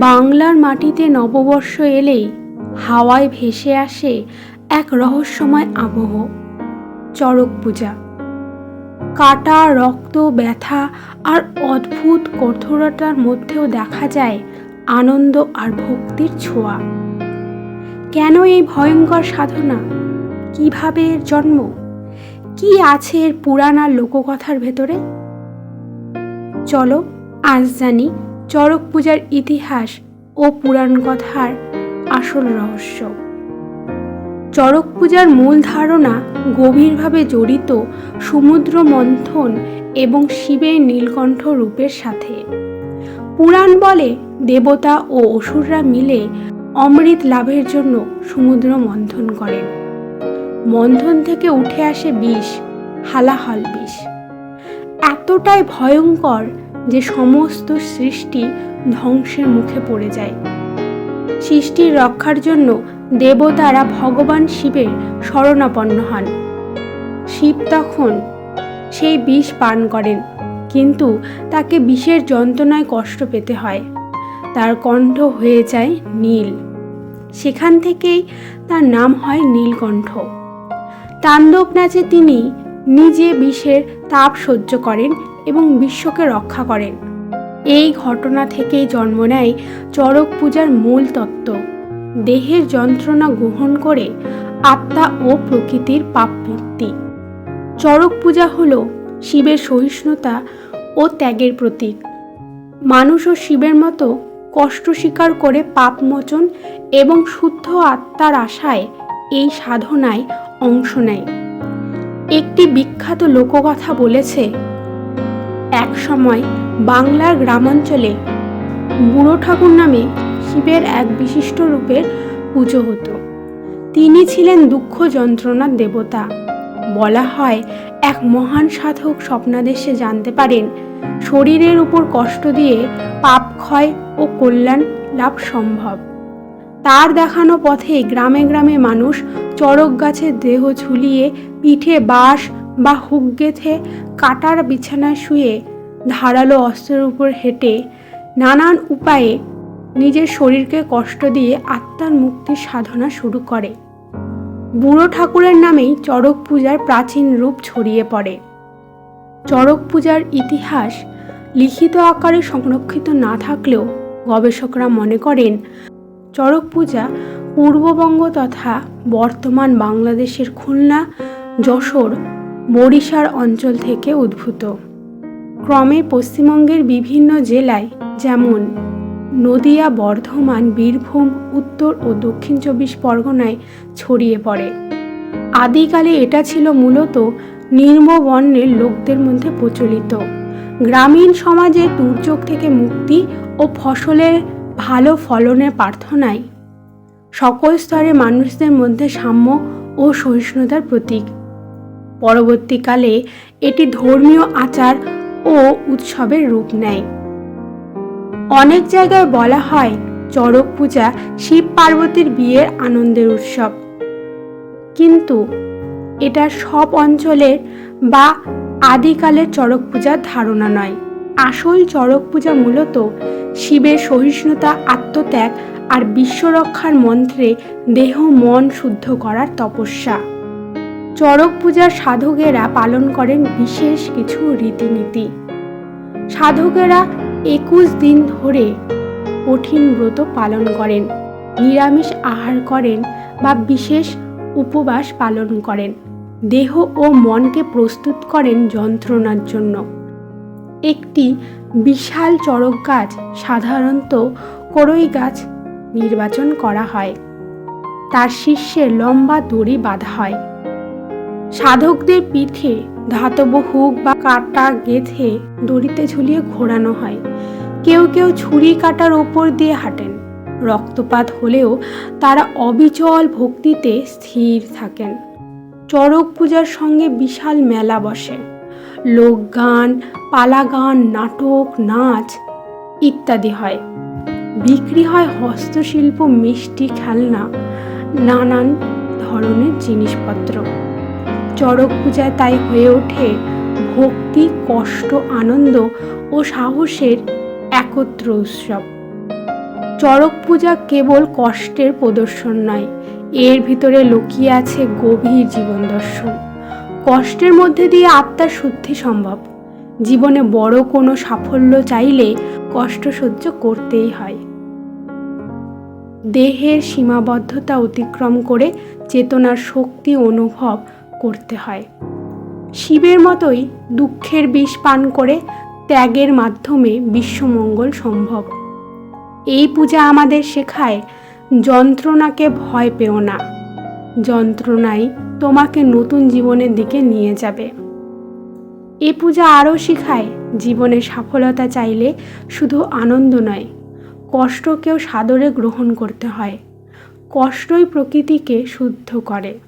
বাংলার মাটিতে নববর্ষ এলেই হাওয়ায় ভেসে আসে এক রহস্যময় আবহ, চড়ক পূজা। কাটা রক্ত, ব্যথা আর অদ্ভুত কঠোরতার মধ্যেও দেখা যায় আনন্দ আর ভক্তির ছোঁয়া। কেন এই ভয়ঙ্কর সাধনা? কীভাবে এর জন্ম? কি আছে এর পুরানা লোককথার ভেতরে? চলো আজ জানি চড়ক পূজার ইতিহাস ও পুরাণ কথার আসল রহস্য। চড়ক পূজার মূল ধারণা গভীরভাবে জড়িত সমুদ্র মন্থন এবং শিবের নীলকণ্ঠ রূপের সাথে। পুরাণ বলে দেবতা ও অসুররা মিলে অমৃত লাভের জন্য সমুদ্র মন্থন করেন মন্থন থেকে উঠে আসে বিষ, হালাহল বিষ। এতটাই ভয়ঙ্কর যে সমস্ত সৃষ্টি ধ্বংসের মুখে পড়ে যায়। সৃষ্টির রক্ষার জন্য দেবতারা ভগবান শিবের শরণাপন্ন হন। শিব তখন সেই বিষ পান করেন, কিন্তু তাকে বিষের যন্ত্রণায় কষ্ট পেতে হয়। তার কণ্ঠ হয়ে যায় নীল। সেখান থেকেই তার নাম হয় নীলকণ্ঠ। তাণ্ডব নাচে তিনি নিজে বিষের তাপ সহ্য করেন এবং বিশ্বকে রক্ষা করেন এই ঘটনা থেকেই জন্ম নেয় চড়ক পূজার মূল তত্ত্ব। দেহের যন্ত্রণা গ্রহণ করে আত্মা ও প্রকৃতির পাপ মুক্তি। চড়ক পূজা হল শিবের সহিষ্ণুতা ও ত্যাগের প্রতীক। মানুষও শিবের মতো কষ্ট স্বীকার করে পাপ মোচন এবং শুদ্ধ আত্মার আশায় এই সাধনায় অংশ নেয়। একটি বিখ্যাত লোককথা বলেছে এক সময় বাংলার গ্রামাঞ্চলে বুড়ো ঠাকুর নামে শিবের এক বিশিষ্ট রূপের পুজো হতো। তিনি ছিলেন দুঃখ যন্ত্রণার দেবতা। বলা হয়, এক মহান সাধক স্বপ্নাদেশে জানতে পারেন, শরীরের উপর কষ্ট দিয়ে পাপ ক্ষয় ও কল্যাণ লাভ সম্ভব। তার দেখানো পথে গ্রামে গ্রামে মানুষ চড়ক গাছের দেহ ঝুলিয়ে পিঠে বাঁশ বা হুক গেঁথে কাটার বিছানায় শুয়ে ধারালো অস্ত্রের উপর হেঁটে নানান উপায়ে নিজের শরীরকে কষ্ট দিয়ে আত্মার মুক্তি সাধনা শুরু করে। বুড়ো ঠাকুরের নামেই চড়ক পূজার প্রাচীন রূপ ছড়িয়ে পড়ে। চড়ক পূজার ইতিহাস লিখিত আকারে সংরক্ষিত না থাকলেও গবেষকরা মনে করেন, চড়ক পূজা পূর্ববঙ্গ তথা বর্তমান বাংলাদেশের খুলনা, যশোর বরিশার অঞ্চল থেকে উদ্ভূত। ক্রমে পশ্চিমবঙ্গের বিভিন্ন জেলায় যেমন নদিয়া, বর্ধমান, বীরভূম, উত্তর ও দক্ষিণ চব্বিশ পরগনায় ছড়িয়ে পড়ে। আদিকালে এটা ছিল মূলত নির্মবর্ণের লোকদের মধ্যে প্রচলিত। গ্রামীণ সমাজে দুর্যোগ থেকে মুক্তি ও ফসলের ভালো ফলনের প্রার্থনায় সকল স্তরে মানুষদের মধ্যে সাম্য ও সহিষ্ণুতার প্রতীক। পরবর্তীকালে এটি ধর্মীয় আচার ও উৎসবের রূপ নেয়। অনেক জায়গায় বলা হয় চড়ক পূজা শিব পার্বতীর বিয়ের আনন্দের উৎসব। কিন্তু এটা সব অঞ্চলের বা আদিকালের চড়ক পূজার ধারণা নয়। আসল চড়ক পূজা মূলত শিবের সহিষ্ণুতা, আত্মত্যাগ আর বিশ্বরক্ষার মন্ত্রে দেহ, মন শুদ্ধ করার তপস্যা। চড়ক পূজার সাধকেরা পালন করেন বিশেষ কিছু রীতিনীতি। সাধকেরা একুশ দিন ধরে কঠিন ব্রত পালন করেন, নিরামিষ আহার করেন বা বিশেষ উপবাস পালন করেন। দেহ ও মনকে প্রস্তুত করেন যন্ত্রণার জন্য। একটি বিশাল চড়ক গাছ সাধারণত করই গাছ নির্বাচন করা হয়। তার শীর্ষে লম্বা দড়ি বাঁধা হয়। সাধকদের পিঠে ধাতব হুক বা কাটা গেথে দড়িতে ঝুলিয়ে ঘোরানো হয়। কেউ কেউ ছুরি কাটার ওপর দিয়ে হাঁটেন। রক্তপাত হলেও তারা অবিচল ভক্তিতে স্থির থাকেন। চড়ক পূজার সঙ্গে বিশাল মেলা বসে। লোকগান পালাগান নাটক, নাচ ইত্যাদি হয়। বিক্রি হয় হস্তশিল্প, মিষ্টি, খেলনা, নানান ধরনের জিনিসপত্র। চড়ক পূজায় তাই হয়ে ওঠে ভক্তি, কষ্ট, আনন্দ ও সাহসের একত্র উৎসব। চড়ক পূজা কেবল কষ্টের প্রদর্শন নয়, এর ভিতরে লুকিয়ে আছে গভীর জীবন দর্শন। কষ্টের মধ্যে দিয়ে আত্মার শুদ্ধি সম্ভব। জীবনে বড় কোনো সাফল্য চাইলে কষ্ট সহ্য করতেই হয়। দেহের সীমাবদ্ধতা অতিক্রম করে চেতনার শক্তি, অনুভব করতে হয়। শিবের মতোই দুঃখের বিষ পান করে ত্যাগের মাধ্যমে বিশ্বমঙ্গল সম্ভব। এই পূজা আমাদের শেখায়, যন্ত্রণাকে ভয় পেও না। যন্ত্রণাই তোমাকে নতুন জীবনের দিকে নিয়ে যাবে। এ পূজা আরও শেখায়, জীবনে সফলতা চাইলে শুধু আনন্দ নয়, কষ্টকেও সাদরে গ্রহণ করতে হয়। কষ্টই প্রকৃতিকে শুদ্ধ করে।